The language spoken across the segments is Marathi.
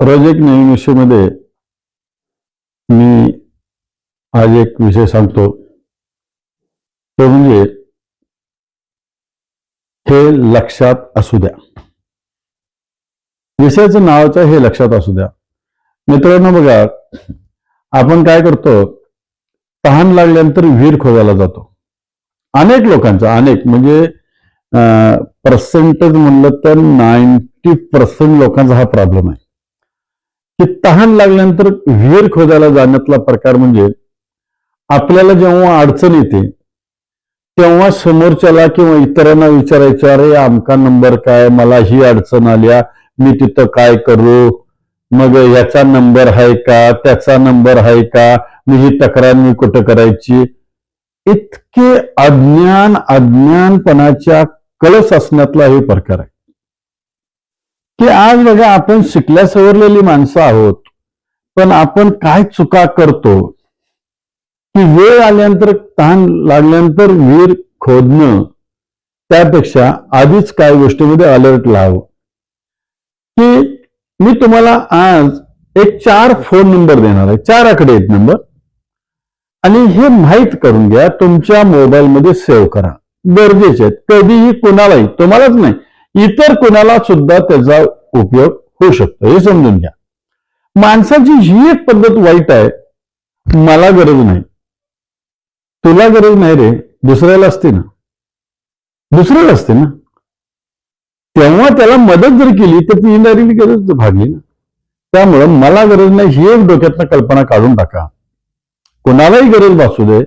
रोज एक नवीन विषयमध्ये मी आज एक विषय सांगतो. तो म्हणजे हे लक्षात असू द्या. विषयाचं नावाचं हे लक्षात असू द्या. मित्रांनो बघा आपण काय करतो? तहान लागल्यानंतर विहीर खोदायला जातो. अनेक लोकांचा अनेक म्हणजे पर्सेंटेज म्हणलं तर नाईन्टी पर्सेंट लोकांचा हा प्रॉब्लेम आहे. की तहान लागल्यानंतर विहीर खोदायला जाण्यातला प्रकार म्हणजे आपल्याला जेव्हा अडचण येते तेव्हा समोरच्याला किंवा इतरांना विचारायचं अरे आमका नंबर काय? मला ही अडचण आल्या. मी तिथं काय करू? मग याचा नंबर आहे का? त्याचा नंबर आहे का? मी ही तक्रार मी कुठं करायची? इतके अज्ञान अज्ञानपणाच्या कळस असण्यातला हे प्रकार आहे. की आज बघा आपण शिकल्या सवरलेली माणसं आहोत पण आपण काय चुका करतो? की वेळ आल्यानंतर तहान लागल्यानंतर विहीर खोदणं त्यापेक्षा आधीच काय गोष्टीमध्ये अलर्ट लाव. की मी तुम्हाला आज एक चार फोन नंबर देणार आहे. चार आकडे आहेत नंबर आणि हे माहीत करून घ्या तुमच्या मोबाईलमध्ये सेव्ह करा. गरजेचे आहेत. कधीही कोणालाही तुम्हालाच नाही. इतर कुणाला सुद्धा त्याचा उपयोग होऊ शकतो. हे समजून घ्या. माणसाची ही एक पद्धत वाईट आहे. मला गरज नाही. तुला गरज नाही रे. दुसऱ्याला असते ना. दुसऱ्याला असते ना. तेव्हा त्याला मदत जर केली तर ती इनडायरेक्टली गरज भागली ना. त्यामुळं मला गरज नाही. ही एक डोक्यातनं कल्पना काढून टाका. कोणालाही गरज भासू दे.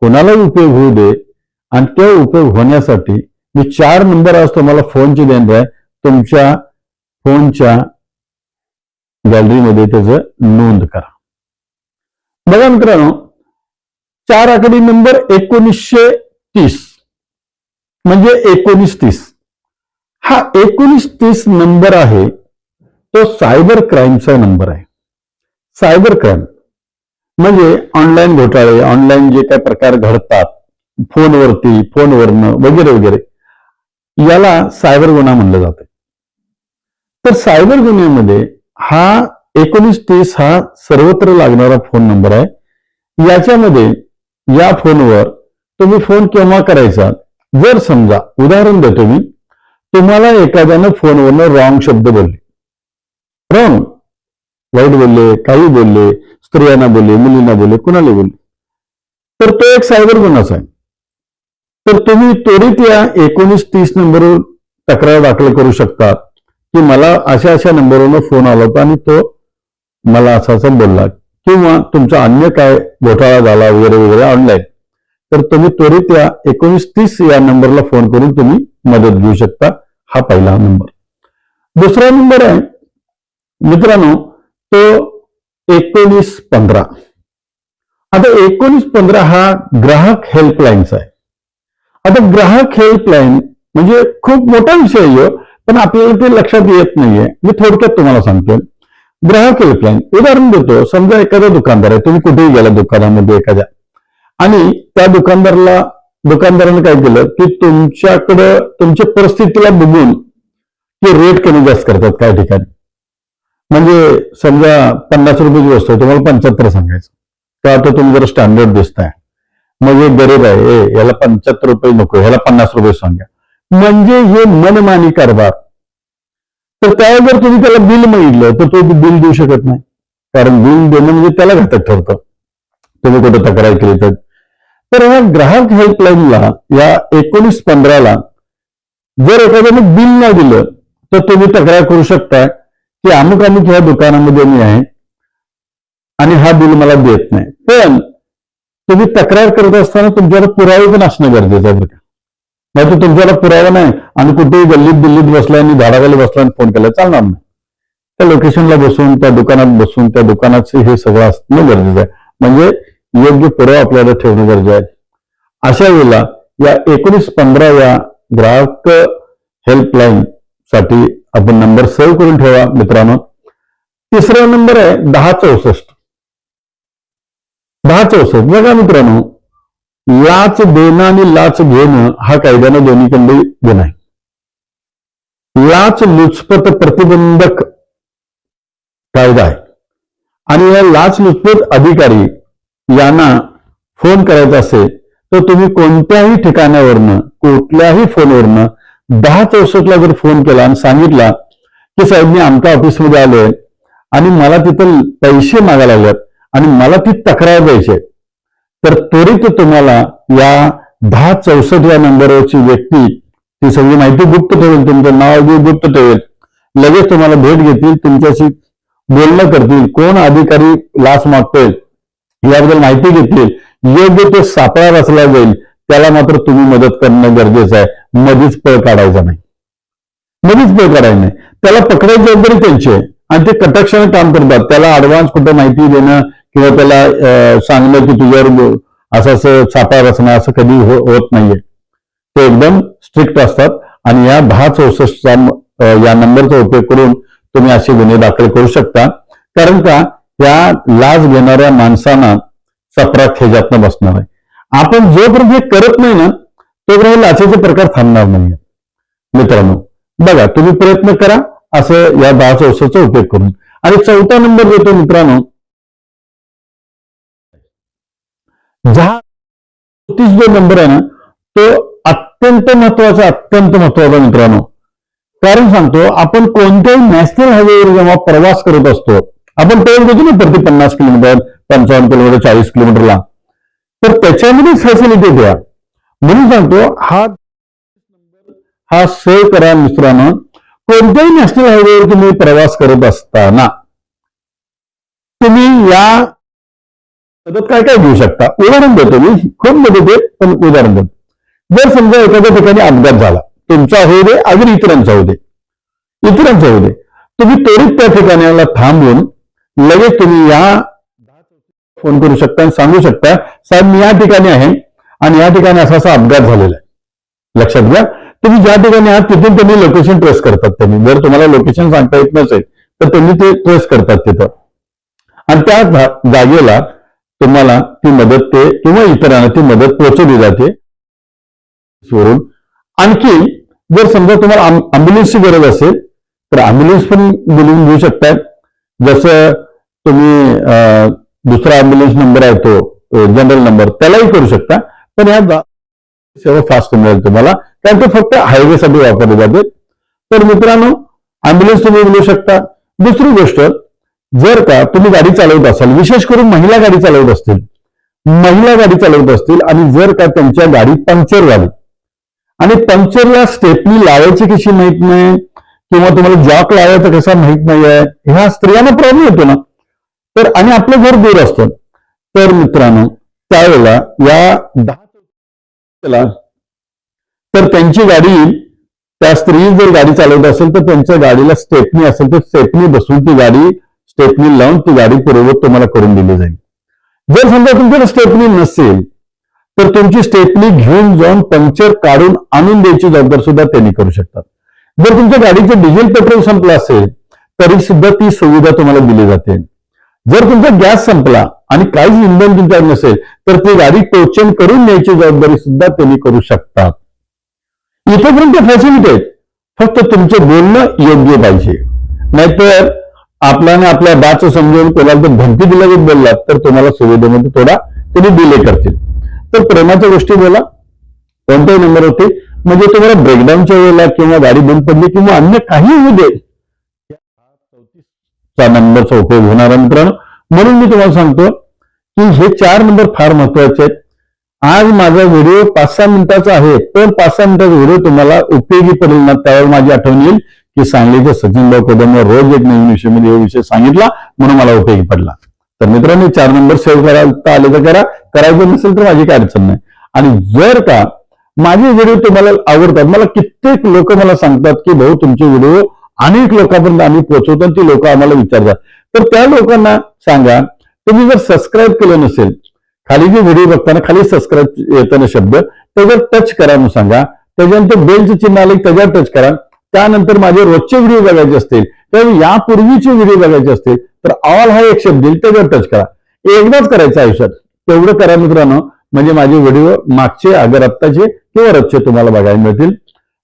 कोणालाही उपयोग होऊ दे. आणि तो उपयोग होण्यासाठी मी चार नंबर आज तुम्हाला फोनचे देणार आहे. तुमच्या फोनच्या गॅलरीमध्ये त्याचं नोंद करा. बघा मित्रांनो चार आकडी नंबर एकोणीसशे तीस. म्हणजे एकोणीस तीस. हा एकोणीस तीस नंबर आहे तो सायबर क्राईमचा नंबर आहे. Cyber crime. म्हणजे ऑनलाईन घोटाळे ऑनलाईन जे काही प्रकार घडतात फोनवरती फोनवरनं वगैरे वगैरे. याला सायबर गुन्हा म्हणलं जातं तर सायबर गुन्ह्यामध्ये हा एकोणीस तीस हा सर्वत्र लागणारा फोन नंबर आहे. याच्यामध्ये या फोनवर तुम्ही फोन केव्हा करायचा? जर समजा उदाहरण देतो मी तुम्हाला एखाद्यानं फोनवरनं रॉंग शब्द बोलले. रॉंग वाईट बोलले काही बोलले स्त्रियांना बोलले मुलींना बोलले कुणाला बोलले. तर तो एक सायबर गुन्हाच आहे. तर तुम्ही त्वरित या एकोणीस तीस नंबरवर तक्रार दाखल करू शकता की मला अशा अशा नंबरवरनं फोन आला होता आणि तो मला असा असा बोलला किंवा तुमचा अन्य काय घोटाळा झाला वगैरे वगैरे ऑनलाईन तर तुम्ही त्वरित या एकोणीस तीस या नंबरला फोन करून तुम्ही मदत घेऊ शकता हा पहिला नंबर. दुसरा नंबर आहे मित्रांनो तो एकोणीस पंधरा. आता एकोणीस पंधरा हा ग्राहक हेल्पलाईनचा आहे. आता ग्राहक हेल्प लाईन म्हणजे खूप मोठा विषय आहे पण आपल्याला ते लक्षात येत नाहीये. मी थोडक्यात तुम्हाला सांगतो ग्राहक हेल्पलाईन उदाहरण देतो समजा एखादा दुकानदार आहे तुम्ही कुठेही गेला दुकानामध्ये एखाद्या आणि त्या दुकानदाराला दुकानदाराने काय केलं की तुमच्याकडं तुमच्या परिस्थितीला बघून ते रेट कमी जास्त करतात काही ठिकाणी. म्हणजे समजा पन्नास रुपयाची वस्तू तुम्हाला पंच्याहत्तर सांगायचं. का आता तुम्ही जर स्टँडर्ड दिसताय? मग हे गरीब आहे. ए, याला पंच्याहत्तर रुपये नको ह्याला पन्नास रुपये सांगा म्हणजे हे मनमानी कारभार. तर त्यावर जर तुम्ही त्याला बिल मागितलं तर तो बिल देऊ शकत नाही. कारण बिल देणं म्हणजे त्याला घातक ठरतं. तुम्ही कुठं तक्रार केली तर. तर ह्या ग्राहक हेल्पलाईनला या एकोणीस पंधराला जर एखाद्याने बिल नाही दिलं तर तुम्ही तक्रार करू शकता की अमुक अमुक ह्या दुकानामध्ये मी आहे आणि हा बिल मला देत नाही. पण तुम्ही तक्रार करत असताना तुमच्याकडे पुरावे पण असणं गरजेचं आहे बरं का. नाही तर तुमच्याकडे पुरावा नाही आणि कुठेही गल्लीत दिल्लीत बसला आणि झाडाखाली बसला आणि फोन केला चालणार नाही. त्या लोकेशनला बसून त्या दुकानात बसून त्या दुकानाचं हे सगळं असणं गरजेचं आहे. म्हणजे योग्य पुरावा आपल्याला ठेवणं गरजेचं आहे. अशा वेळेला या एकोणीस पंधरा या ग्राहक हेल्पलाईन साठी आपण नंबर सेव्ह करून ठेवा मित्रांनो. तिसरा नंबर आहे दहा चौसष्ट. दहा चौसष्ट बघा मित्रांनो लाच देणं आणि लाच घेणं हा कायद्यानं दोन्हीकडे गुन्हा आहे. लाच लुचपत प्रतिबंधक कायदा आहे. आणि या लाच लुचपत अधिकारी यांना फोन करायचा असेल तर तुम्ही कोणत्याही ठिकाणावरनं कुठल्याही फोनवरनं दहा चौसष्टला जर फोन केला आणि सांगितला की साहेब मी आमच्या ऑफिसमध्ये आलोय आणि मला तिथं पैसे मागायला लागलेत आणि मला ती तक्रार द्यायची आहे. तर त्वरित तुम्हाला या दहा चौसष्ट या नंबरवरची व्यक्ती ती सगळी माहिती गुप्त ठेवेल तुमचं नाव बी गुप्त ठेवेल. लगेच तुम्हाला भेट घेतील तुमच्याशी बोलणं करतील कोण अधिकारी लाच मागतोय याबद्दल माहिती घेतील. योग्य तो सापळा रचला जाईल त्याला मात्र तुम्ही मदत करणं गरजेचं आहे. मधीच पळ काढायचा नाही. मधीच पळ काढायचं नाही. त्याला पकडायची जबाबदारी त्यांची आहे. आणि ते कटक्षाने काम करतात. त्याला ऍडव्हान्स कुठं माहिती देणं किंवा त्याला अं, सांगणं की तुझ्यावर ब- असं असं सापळा रचना असं कधी हो- होत नाहीये. ते एकदम स्ट्रिक्ट असतात आणि या दहा चौसष्टचा या नंबरचा उपयोग करून तुम्ही असे गुन्हे दाखल करू शकता. कारण का या लाच घेणाऱ्या माणसांना चपराक खेजातनं बसणार आहे. आपण जोपर्यंत हे करत नाही ना तोपर्यंत लाचेचे प्रकार थांबणार नाहीये. मित्रांनो बघा तुम्ही प्रयत्न करा असं या दहा चौसष्टचा उपयोग करून. आणि चौथा नंबर देतो मित्रांनो दहा तीस जो नंबर आहे ना तो अत्यंत महत्त्वाचा अत्यंत महत्त्वाचा मित्रांनो. कारण सांगतो आपण कोणत्याही नॅशनल हायवेवर जेव्हा प्रवास करत असतो आपण टोल देतो ना प्रति पन्नास किलोमीटर पंचावन्न किलोमीटर चाळीस किलोमीटरला. तर त्याच्यामध्ये फॅसिलिटी द्या. म्हणून सांगतो हा हा सेव्ह करा मित्रांनो. कोणत्याही नॅशनल हायवेवर तुम्ही प्रवास करत असताना तुम्ही या मदत काय काय घेऊ शकता? उदाहरण देतो मी. खूप मदत आहे पण उदाहरण देतो. जर समजा एखाद्या ठिकाणी अपघात झाला तुमचा होऊ दे अजून इतरांचा होऊ दे. इतरांचा होऊ दे. तुम्ही त्वरित त्या ठिकाणाला थांबून लगेच तुम्ही या फोन करू शकता आणि सांगू शकता साहेब मी या ठिकाणी आहे आणि या ठिकाणी असा असा अपघात झालेला आहे. लक्षात घ्या. तुम्ही ज्या ठिकाणी आहात तिथून तुम्ही लोकेशन ट्रेस करतात त्यांनी. जर तुम्हाला लोकेशन सांगता येत नसेल तर तुम्ही ते ट्रेस करतात तिथं. आणि त्या जागेला तुम्हाला ती मदत ते किंवा इतरांना ती मदत पोहोचवली जाते. वरून आणखी जर समजा तुम्हाला अँब्युलन्सची गरज असेल तर अँब्युलन्स पण बोलवून घेऊ शकतात. जसं तुम्ही दुसरा अँब्युलन्स नंबर आहे तो जनरल नंबर त्यालाही करू शकता. पण या सेवा फास्ट मिळेल तुम्हाला. कारण ते फक्त हायवेसाठी वापरले जाते. तर मित्रांनो अँब्युलन्स तुम्ही बोलू शकता. दुसरी गोष्ट जर का तुम्ही गाडी चालवत असाल विशेष करून महिला गाडी चालवत असतील महिला गाडी चालवत असतील आणि जर का त्यांच्या गाडी पंक्चर झाली आणि पंक्चरला स्टेपनी लावायची कशी माहीत नाही किंवा तुम्हाला जॉक लावायचा कसा माहीत नाही आहे ह्या स्त्रियांना प्रॉब्लेम येतो ना. तर आणि आपलं घर दूर असतं. तर मित्रांनो त्यावेळेला या दहा तर त्यांची गाडी त्या स्त्री जर गाडी चालवत असेल तर त्यांच्या गाडीला स्टेपनी असेल तर स्टेपनी बसून ती गाडी स्टेपनी लावून ती गाडी पूर्ववत तुम्हाला करून दिली जाईल. जर समजा तुमच्याकडे स्टेपनी नसेल तर तुमची स्टेपनी घेऊन जाऊन पंक्चर काढून आणून द्यायची जबाबदारी सुद्धा त्यांनी करू शकतात. जर तुमच्या गाडीचं डिझेल पेट्रोल संपलं असेल तरी सुद्धा ती सुविधा तुम्हाला दिली जाते. जर तुमचा गॅस संपला आणि काहीच इंधन तुमच्याकडे नसेल तर ती गाडी टोचन करून न्यायची जबाबदारी सुद्धा त्यांनी करू शकतात. इथेपर्यंत फॅसिलिटी आहेत. फक्त तुमचं बोलणं योग्य पाहिजे. नाहीतर आपल्याने आपल्या बाच समजून कोणाला जर धमकी दिल्या बोललात तर तुम्हाला सुविधेमध्ये थोडा तरी डिले करतील. तर प्रेमाच्या गोष्टी बोला. कोणत्याही नंबर होते म्हणजे तुम्हाला ब्रेकडाऊनच्या वेळेला किंवा गाडी बंद पडली किंवा अन्य काही होऊ दे. चा नंबरचा उपयोग होणार मित्रांनो. म्हणून मी तुम्हाला सांगतो की हे चार नंबर फार महत्त्वाचे आहेत. आज माझा व्हिडिओ पाच सहा मिनिटाचा आहे पण पाच सहा मिनिटाचा व्हिडिओ तुम्हाला उपयोगी पडेल ना त्यावर माझी आठवण येईल. की सांगलीचे सचिनभाऊ कदम रोज एक नवीन विषयमध्ये विषय सांगितला म्हणून मला उपयोगी पडला. तर मित्रांनो चार नंबर सेव्ह करायला आले तर करा करायचं नसेल तर माझी काय अडचण नाही. आणि जर का माझे व्हिडिओ तुम्हाला आवडतात मला कित्येक लोक मला सांगतात की भाऊ तुमचे व्हिडिओ अनेक लोकांपर्यंत आम्ही पोहोचवतो आणि ती लोक आम्हाला विचारतात. तर त्या लोकांना सांगा तुम्ही जर सबस्क्राईब केलं नसेल खाली जे व्हिडिओ बघताना खाली सबस्क्राईब येताना शब्द त्याच्यावर टच करा म्हणून सांगा. त्याच्यानंतर बेलचं चिन्ह आले त्याच्यावर टच करा. त्यानंतर माझे रोजचे व्हिडिओ बघायचे असतील तर यापूर्वीचे व्हिडिओ बघायचे असतील तर ऑल हा एक शब्द येईल त्याच्यावर टच करा. एकदाच करायचं आयुष्यात. तेवढं करा मित्रांनो म्हणजे माझे व्हिडिओ मागचे अगर आत्ताचे किंवा रोजचे तुम्हाला बघायला मिळतील.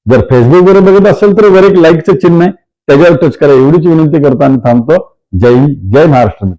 जर फेसबुकवर बघत असेल तर वर एक लाईकचं चिन्ह आहे त्याच्यावर टच करा. एवढीच विनंती करताना थांबतो. जय हिंद जय महाराष्ट्र